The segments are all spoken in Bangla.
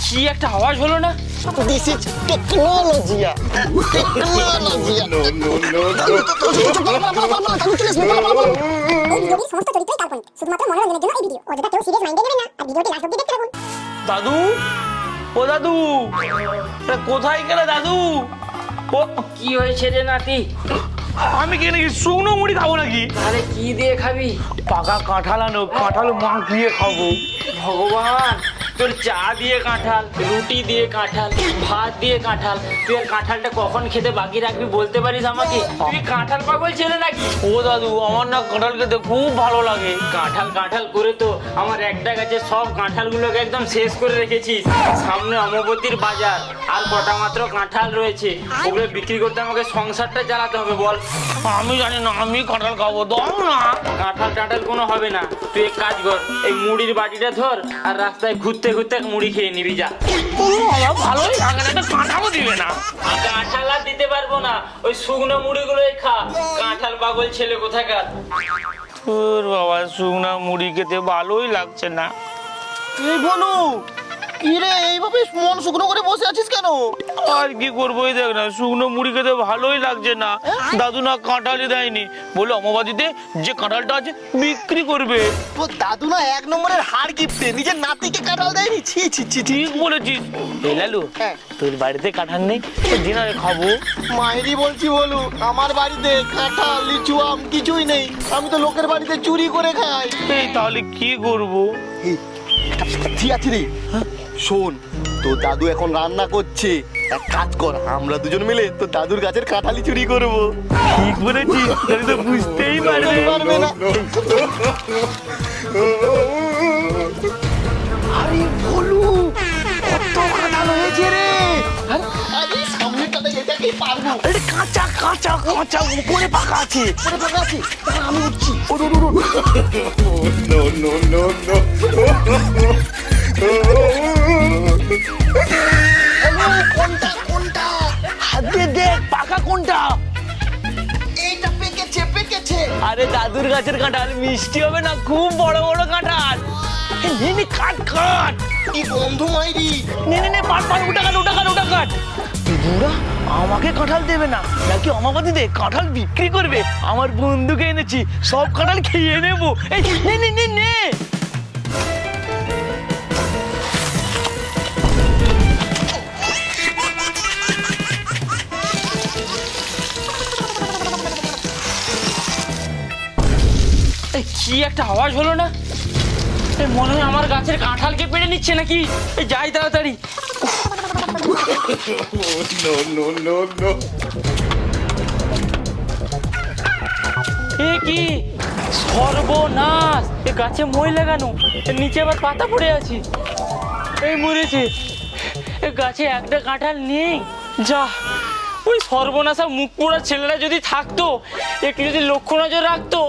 কি একটা আওয়াজ হলো না দিস ইজ টেকনোলজিয়া টেকনোলজিয়া এই ভিডিওটির সমস্ত চরিত্রই কাল্পনিক শুধুমাত্র মনোরঞ্জনের জন্য এই ভিডিও অযথা কেউ সিরিয়াস মাইন্ডে নেবেন না আর ভিডিওটি লাস্ট অব্দি দেখতে থাকুন দাদু ও দাদু কোথায় গেলে দাদু ও কি হয়েছে রে নাতি আমি কি নাকি শুকনো মুড়ি খাব নাকি আরে কি দিয়ে খাবি পাকা কাঁঠাল আনো কাঁঠাল মাখিয়ে খাব ভগবান তোর চা দিয়ে কাঁঠাল রুটি দিয়ে কাঁঠাল ভাত দিয়ে কাঁঠাল তুই আর কাঁঠালটা কখন খেতে বাকি রাখবি বলতে পারিস আমাকে? তুই কাঁঠাল পাগল ছেলে নাকি? ও দাদু আমার না কাঁঠাল খেতে খুব ভালো লাগে। কাঁঠাল কাঁঠাল করে তো আমার একটা গাছে সব কাঁঠালগুলোকে একদম শেষ করে রেখেছিস। সামনে অমবতীর বাজার আর কটা মাত্র কাঁঠাল রয়েছে। ওগুলো বিক্রি করতে আমাকে সংসারটা চালাতে হবে বল। আমি জানি না আমি কাঁঠাল খাব দাও না। কাঁঠাল টাঁঠাল কোনো হবে না। তুই এক কাজ কর এই মুড়ির বাটিটা ধর আর রাস্তায় ঘুরতে ঘুরতে মুড়ি খেয়ে নিবি যা। ভালোই না কাঁঠালও দিবে না কাঁঠাল আর দিতে পারব না। ওই শুকনো মুড়িগুলোই খা। কাঁঠাল পাগল ছেলে কোথাকার? তোর বাবা শুকনা মুড়ি খেতে ভালোই লাগছে না। এই বলু কি রে এইভাবে মন শুকনো করে বসে আছিস কেন আর কি করব এই দেখ না শুকনো মুড়ি খেতে ভালোই লাগছে না দাদু না কাঁঠালই দেয়নি বলে অমাবাদিতে যে কাঁঠালটা আছে বিক্রি করবে তো দাদু না এক নম্বরের হার গিফটে নিজের নাতিকে কাটাল দেয়নি ছি ছি ছি ঠিক বলেছিস এই লালু হ্যাঁ। তোর বাড়িতে কাঁঠাল নেই দিনারে খাব মায়েরই বলছি বলু আমার বাড়িতে কাঁঠাল লিচু আম কিছুই নেই আমি তো লোকের বাড়িতে চুরি করে খাই এই তাহলে কি করব বুদ্ধি আছে রে শোন তোর দাদু এখন রান্না করছে। এক কাজ কর আমরা দুজন মিলে তোর দাদুর গাছের কাঁঠালি চুরি করব। ঠিক বলেছিস তাহলে তো বুঝতেই পারবে। পারবে না। আরে বলু কত কাঁঠাল হয়েছে রে। আরে সামনেটাতে এটাকেই পারব? আরে কাঁচা কাঁচা কাঁচা উপরে পাকা আছে। পরে ফাঁকা আছে? আমি উঠছি। ওর ওর ওর হ্যালো, কোনটা কোনটা হাত দিয়ে দেখ পাকা কোনটা এইটা পেকেছে পেকেছে আরে দাদুর গাছের কাঁঠাল মিষ্টি হবে না? খুব বড় বড় কাঁঠাল। নে নে কাট কাট। কি বন্ধু মাইরি? নে নে নে পাট পাট উঠা কাট উঠা কাট উঠা কাট। বুড়া আমাকে কাঁঠাল দেবে না। নাকি অমাবাদিতে কাঁঠাল বিক্রি করবে? আমার বন্ধুকে এনেছি সব কাঁঠাল খেয়ে নেব। এই নে নে নে নে। কি একটা আওয়াজ হলো না? মনে হয় আমার গাছের কাঁঠালকে পেড়ে নিচ্ছে নাকি? যাই তাড়াতাড়ি। এ, কি? সর্বনাশ! এ, গাছে মই লাগানো। নিচে আবার পাতা পড়ে আছে। এই, মরেছে। এ, গাছে একটা কাঁঠাল নেই। যা ওই সর্বনাশা মুখ পোড়া ছেলেরা যদি থাকতো, একটু যদি লক্ষ্য নজর রাখতো,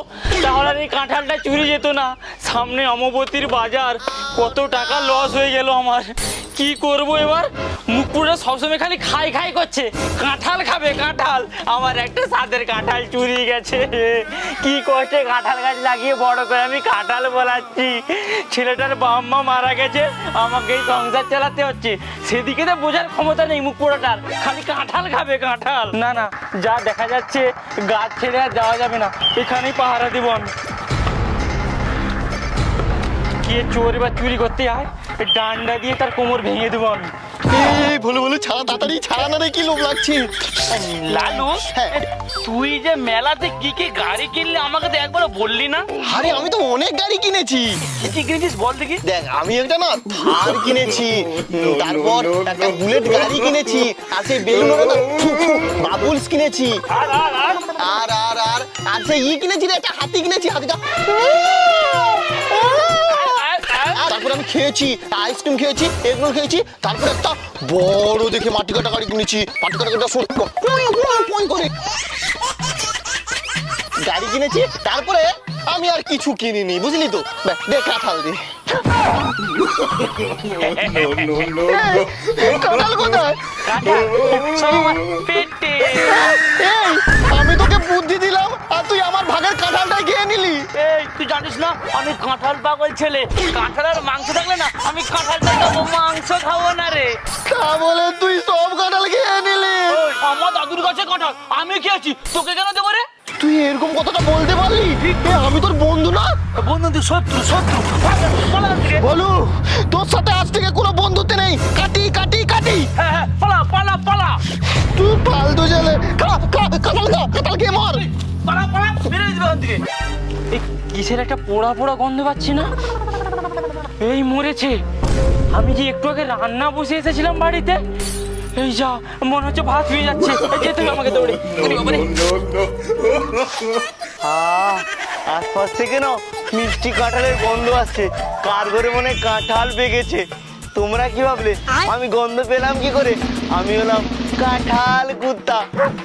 তাহলে আর এই কাঁঠালটা চুরি যেত না। সামনে অমবতীর বাজার, কত টাকা লস হয়ে গেল আমার। কি করব এবার? মুখ পুরো সবসময় খালি খাই খাই করছে। কাঁঠাল খাবে কাঁঠাল। আমার একটা সাদের কাঁঠাল চুরি গেছে। কি কষ্টে কাঁঠাল গাছ লাগিয়ে বড় করে আমি কাঁঠাল বলাচ্ছি। ছেলেটার বাম্মা মারা গেছে। আমাকে এই সংসার চালাতে হচ্ছে। সেদিকে তো বোঝার ক্ষমতা নেই মুখ পোড়াটার। খালি কাঁঠাল খাবে কাঁঠাল। না না। যা দেখা যাচ্ছে গাছ ছেড়ে আর যাওয়া যাবে না। এখানেই পাহারা দিব আমি। কে চোর বা চুরি করতে আয়? ডান্ডা দিয়ে তার কোমর ভেঙে দেবো আমি। এই বলু বলু ছাড়া তাড়াতাড়ি ছাড়া না রে কি লোক লাগছে? লালু হ্যাঁ। তুই যে মেলাতে কি কি গাড়ি কিনলি আমাকে তো একবার বললি না? আরে আমি তো অনেক গাড়ি কিনেছি। কি কিনেছিস বল দেখি। দেখ আমি একটা না থার কিনেছি উম, তারপর একটা বুলেট গাড়ি কিনেছি আর সেই বেলুনের না ফু, ফু, বাবুলস কিনেছি। আর আর আর। আর আর আর আর সেই ই কিনেছি রে একটা হাতি কিনেছি হাতিটা। তারপর আমি খেয়েছি আইসক্রিম খেয়েছি এগুলো খেয়েছি তারপরে একটা বড় দেখে মাটি কাটা গাড়ি কিনেছি। মাটি কাটা গাড়িটা করে। গাড়ি কিনেছি তারপরে আমি আর কিছু কিনিনি বুঝলি তো? দেখ কাঁঠাল দে এই, আমি তোকে বুদ্ধি দিলাম আর তুই আমার ভাগের কাঁঠালটাই খেয়ে নিলি তুই জানিস না আমি কাঁঠাল পাগল ছেলে কাঁঠাল আর মাংস থাকলে না আমি কাঁঠালটা খাব মাংস খাব না রে তা বলে তুই সব কাঁঠাল খেয়ে নিলি আমার দাদুর কাছে কাঁঠাল আমি খেয়েছি তোকে কেন দেবো রে তুই এরকম কথাটা বলতে পারলি? এ, আমি তোর বন্ধু না? বন্ধু তুই শত্রু শত্রু। পালা থেকে। বলু তোর সাথে আজ থেকে কোনো বন্ধুত্ব নেই। কাটি কাটি কাটি। হ্যাঁ হ্যাঁ পালা পালা পালা। তুই ফালতু ছেলে। খা খা কাঁঠাল খা কাঁঠাল খেয়ে মর। পালা পালা বেরিয়ে দিবে ওখান থেকে। এই কিসের একটা পোড়া পোড়া গন্ধ পাচ্ছি না? এই মরেছে। আমি যে একটু আগে রান্না বসে এসেছিলাম বাড়িতে এই যা মনে হচ্ছে ভাত হয়ে যাচ্ছে। যেতে হবে আমাকে দৌড়ে। আশপাশ থেকে না মিষ্টি কাঁঠালের গন্ধ আসছে। কার ঘরে মনে কাঁঠাল পেকেছে তোমরা কি ভাবলে? আমি গন্ধ পেলাম কি করে? আমি হলাম কাঁঠাল কুত্তা।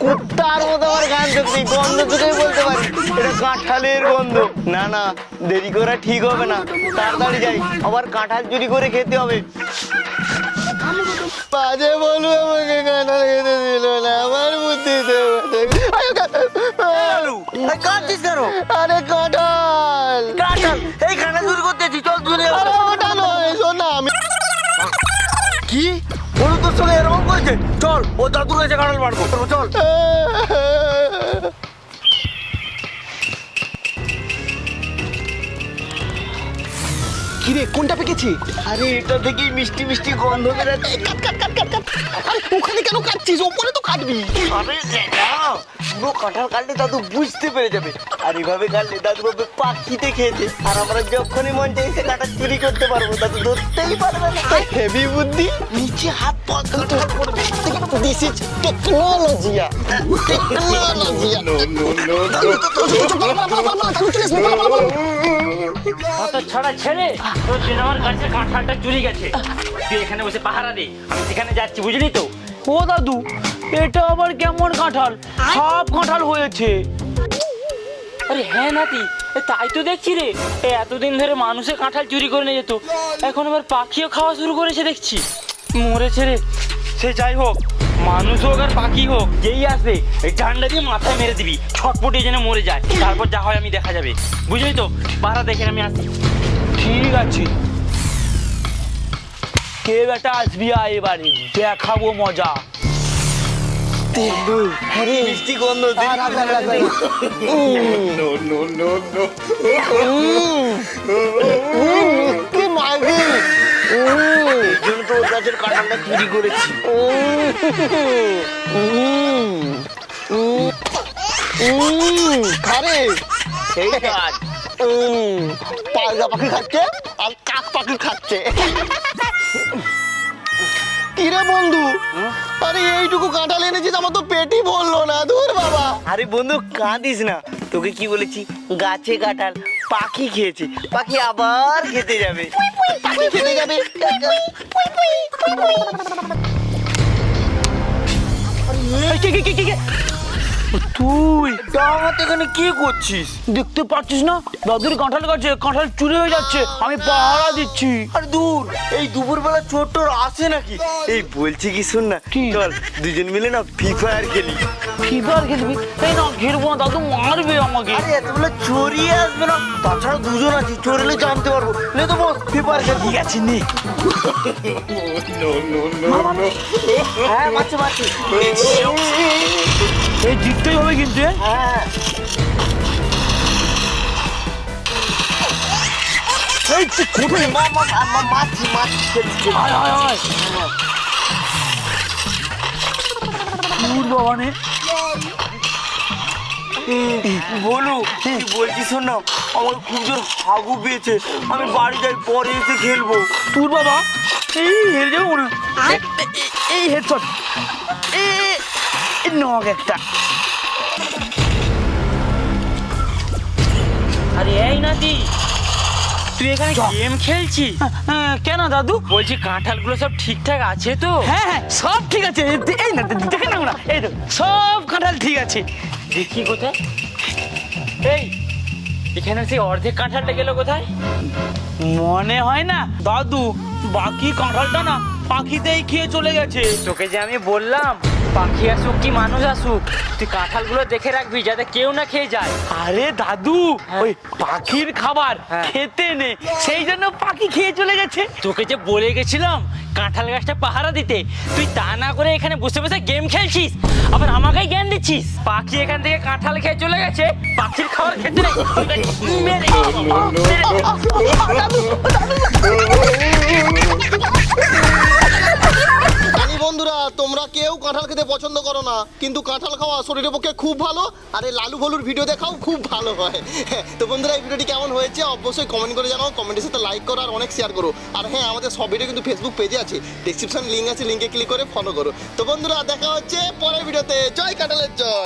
কুত্তার মতো আমার গান শক্তি গন্ধ শুধুই বলতে পারি। এটা কাঁঠালের গন্ধ। না না দেরি করা ঠিক হবে না। তাড়াতাড়ি যাই। আবার কাঁঠাল চুরি করে খেতে হবে। বাজে বলু আমাকে কাঁঠাল খেতে দিল না আমার বুদ্ধিতে কাঁদছিস কেন? আরে কাঁঠাল। কাঁঠাল এই কাঁঠাল চুরি করতেছি চল ওটা নয় শোন না আমি কি? বলু তোর সঙ্গে এরকম করেছে? চল ও দাদুর কাছে কাঁঠাল পারব চল কিরে কোনটা পেকেছি? আরে এটা থেকেই মিষ্টি মিষ্টি গন্ধ বেরোচ্ছে। কাট কাট কাট কাট কাট। আরে ওখানে কেন কাটছিস? ওপরে তো কাটবি। আরে না পুরো কাঁঠাল কাটলে দাদু বুঝতে পেরে যাবে। আর এইভাবে কাটলে দাদু ভাবে পাখিতে খেয়েছে আর আমরা যখনই মন চাইছে কাঁঠাল চুরি করতে পারব দাদু ধরতেই পারবে না হেভি বুদ্ধি নিচে হাত পা কাঁঠাল পড়বে দিস ইজ টেকনোলজিয়া টেকনোলজিয়া অত ছড়া ছেড়ে তোর আমার গাছের কাঁঠালটা চুরি গেছে তুই এখানে বসে পাহারা দে আমি সেখানে যাচ্ছি বুঝলি তো ও দাদু এটা আবার কেমন কাঁঠাল সব কাঁঠাল হয়েছে আরে হ্যাঁ নাতি, এ তাই তো দেখছি রে। এ এতদিন ধরে মানুষের কাঁঠাল চুরি করে নিয়ে যেত। এখন আবার পাখিও খাওয়া শুরু করেছে দেখছি। মরেছে রে। সে যাই হোক, মানুষ হোক আর পাখি হোক, যেই আসবে, এই ডান্ডা দিয়ে মাথায় মেরে দিবি। ছটপটে যেন মরে যায়। তারপর যা হয় আমি দেখা যাবে। বুঝলি তো? পাহারা দেখে আমি আসি ঠিক আছে। কে বেটা আসবি আয় এবারে? দেখাবো মজা। আরে মিষ্টি গন্ধ দেরি করে ফেলবে। কি মাগি। এই জন্য তো ওর গাছের কাঁঠালটা চুরি করেছি। খারে সেই কাজ। পায়রা পাখি খাচ্ছে আর কাক পাখি খাচ্ছে। কিরে বন্ধু? আরে এইটুকু কাঁঠাল এনেছিস আমার তো পেটই বলল না দূর বাবা আরে বন্ধু কাঁদিস না তোকে কি বলেছি গাছে কাঁঠাল পাখি খেয়েছে পাখি আবার খেতে যাবে পাখি খেতে যাবে তুই? তা আমার তো এখানে কি করছিস? দেখতে পাচ্ছিস না? দাদুর কাঁঠাল গাছে কাঁঠাল চুরি হয়ে যাচ্ছে। আমি পাহারা দিচ্ছি। আরে দূর এই দুপুরবেলা চোর টোর আসে নাকি? এই বলছি কি শুন না কি? চল দুজন মিলে না ফ্রি ফায়ার খেলি। ফিভার খেলবি? এই না ঘিরবো না দাদু মারবে আমাকে। আরে এতগুলো চোরই আসবে না? তাছাড়া দুজন আছি চোর এলে জানতে পারব। নে তো বস ফ্রি ফায়ার খেলি। ঠিক আছে নে। হ্যাঁ মারছে মারছে। এই জিততেই হবে কিন্তু হ্যাঁ এই তুই কোথায় মা মা মা মারছি মারছি খেলছি খেলছি। আয় আয় আয় দূর বাবা নে। বলু বলছি শোন না আমার খুব জোর হাগু পেয়েছে। আমি বাড়ি যাই পরে এসে খেলব। তোর বাবা এই হেরে যাব না এ- এ- এ- এই নক একটা। আরে এই নাতি তুই এখানে গেম খেলছিস? হ্যাঁ, কেন দাদু? বলছি কাঁঠালগুলো সব ঠিকঠাক আছে তো? হ্যাঁ হ্যাঁ সব ঠিক আছে। এই- এই না দেখে নাও না। এই তো সব কাঁঠাল ঠিক আছে। দেখি কোথায়। এই এখানে সেই অর্ধেক কাঁঠালটা গেল কোথায়? মনে হয় না দাদু বাকি কাঁঠালটা না পাখিতেই খেয়ে চলে গেছে। তোকে যে আমি বললাম পাখি আসুক কি মানুষ আসুক তুই কাঁঠালগুলো দেখে রাখবি যাতে কেউ না খেয়ে যায় আরে দাদু হ্যাঁ। ওই পাখির খাবার হ্যাঁ। খেতে নেই সেই জন্য পাখি খেয়ে চলে গেছে তোকে যে বলে গেছিলাম কাঁঠাল গাছটা পাহারা দিতে তুই তা না করে এখানে বসে বসে গেম খেলছিস আবার আমাকেই জ্ঞান দিচ্ছিস পাখি এখান থেকে কাঁঠাল খেয়ে চলে গেছে পাখির খাবার খেতে নেই মেরে- কেউ কাঁঠাল খেতে পছন্দ করো না। কিন্তু কাঁঠাল খাওয়া শরীরের পক্ষে খুব ভালো, আর এই লালু ভলুর ভিডিও দেখাও খুব ভালো হয়। তো বন্ধুরা, এই ভিডিওটি কেমন হয়েছে অবশ্যই কমেন্ট করে জানাও কমেন্টের সাথে লাইক করো আর অনেক শেয়ার করো। আর হ্যাঁ আমাদের সব ভিডিও কিন্তু ফেসবুক পেজে আছে। ডিসক্রিপশন লিঙ্ক আছে লিঙ্কে ক্লিক করে ফলো করো। তো বন্ধুরা, দেখা হচ্ছে পরের ভিডিওতে জয় কাঁঠালের জয়!